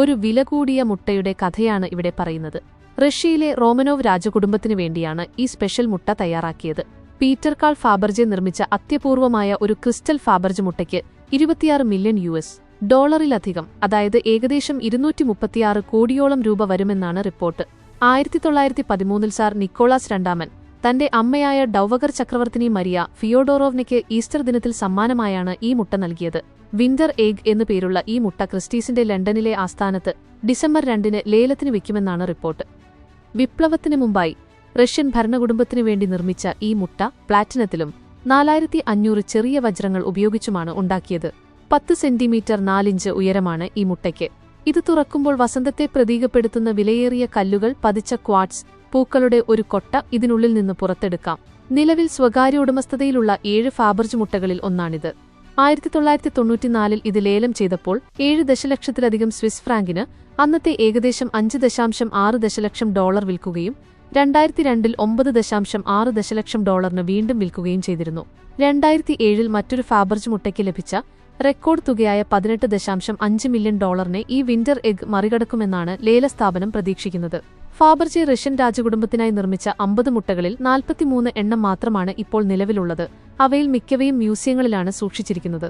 ഒരു വില കൂടിയ മുട്ടയുടെ കഥയാണ് ഇവിടെ പറയുന്നത്. റഷ്യയിലെ റോമനോവ് രാജകുടുംബത്തിനു വേണ്ടിയാണ് ഈ സ്പെഷ്യൽ മുട്ട തയ്യാറാക്കിയത്. പീറ്റർ കാൾ ഫാബർജെ നിർമ്മിച്ച അത്യപൂർവമായ ഒരു ക്രിസ്റ്റൽ ഫാബർജ് മുട്ടയ്ക്ക് ഇരുപത്തിയാറ് മില്യൺ യു എസ് ഡോളറിലധികം അതായത് ഏകദേശം ഇരുന്നൂറ്റി മുപ്പത്തിയാറ് കോടിയോളം രൂപ വരുമെന്നാണ് റിപ്പോർട്ട്. ആയിരത്തി തൊള്ളായിരത്തി പതിമൂന്നിൽ സാർ നിക്കോളാസ് രണ്ടാമൻ തന്റെ അമ്മയായ ഡൌവകർ ചക്രവർത്തിനി മരിയ ഫിയോഡോറോവ്നയ്ക്ക് ഈസ്റ്റർ ദിനത്തിൽ സമ്മാനമായാണ് ഈ മുട്ട നൽകിയത്. വിന്റർ എഗ് എന്നു പേരുള്ള ഈ മുട്ട ക്രിസ്റ്റീസിന്റെ ലണ്ടനിലെ ആസ്ഥാനത്ത് ഡിസംബർ രണ്ടിന് ലേലത്തിന് വെക്കുമെന്നാണ് റിപ്പോർട്ട്. വിപ്ലവത്തിന് മുമ്പായി റഷ്യൻ ഭരണകുടുംബത്തിനു വേണ്ടി നിർമ്മിച്ച ഈ മുട്ട പ്ലാറ്റിനത്തിലും നാലായിരത്തി അഞ്ഞൂറ് ചെറിയ വജ്രങ്ങൾ ഉപയോഗിച്ചുമാണ് ഉണ്ടാക്കിയത്. പത്ത് സെന്റിമീറ്റർ നാലിഞ്ച് ഉയരമാണ് ഈ മുട്ടയ്ക്ക്. ഇത് തുറക്കുമ്പോൾ വസന്തത്തെ പ്രതീകപ്പെടുത്തുന്ന വിലയേറിയ കല്ലുകൾ പതിച്ച ക്വാഡ്സ് പൂക്കളുടെ ഒരു കൊട്ട ഇതിനുള്ളിൽ നിന്ന് പുറത്തെടുക്കാം. നിലവിൽ സ്വകാര്യ ഉടമസ്ഥതയിലുള്ള ഏഴ് ഫാബർജ് മുട്ടകളിൽ ഒന്നാണിത്. ആയിരത്തി തൊള്ളായിരത്തി തൊണ്ണൂറ്റിനാലിൽ ഇത് ലേലം ചെയ്തപ്പോൾ ഏഴ് ദശലക്ഷത്തിലധികം സ്വിസ് ഫ്രാങ്കിന് അന്നത്തെ ഏകദേശം അഞ്ച് ദശാംശം ആറ് ദശലക്ഷം ഡോളർ വിൽക്കുകയും രണ്ടായിരത്തി രണ്ടിൽ ഒമ്പത് ദശാംശം ആറ് ദശലക്ഷം ഡോളറിന് വീണ്ടും വിൽക്കുകയും ചെയ്തിരുന്നു. രണ്ടായിരത്തി ഏഴിൽ മറ്റൊരു ഫാബർജ് മുട്ടയ്ക്ക് ലഭിച്ച റെക്കോർഡ് തുകയായ പതിനെട്ട് ദശാംശം അഞ്ച് മില്യൺ ഡോളറിനെ ഈ വിന്റർ എഗ് മറികടക്കുമെന്നാണ് ലേലസ്ഥാപനം പ്രതീക്ഷിക്കുന്നത്. ഫാബർജി റഷ്യൻ രാജകുടുംബത്തിനായി നിർമ്മിച്ച അമ്പത് മുട്ടകളിൽ നാൽപ്പത്തിമൂന്ന് എണ്ണം മാത്രമാണ് ഇപ്പോൾ നിലവിലുള്ളത്. അവയിൽ മിക്കവയും മ്യൂസിയങ്ങളിലാണ് സൂക്ഷിച്ചിരിക്കുന്നത്.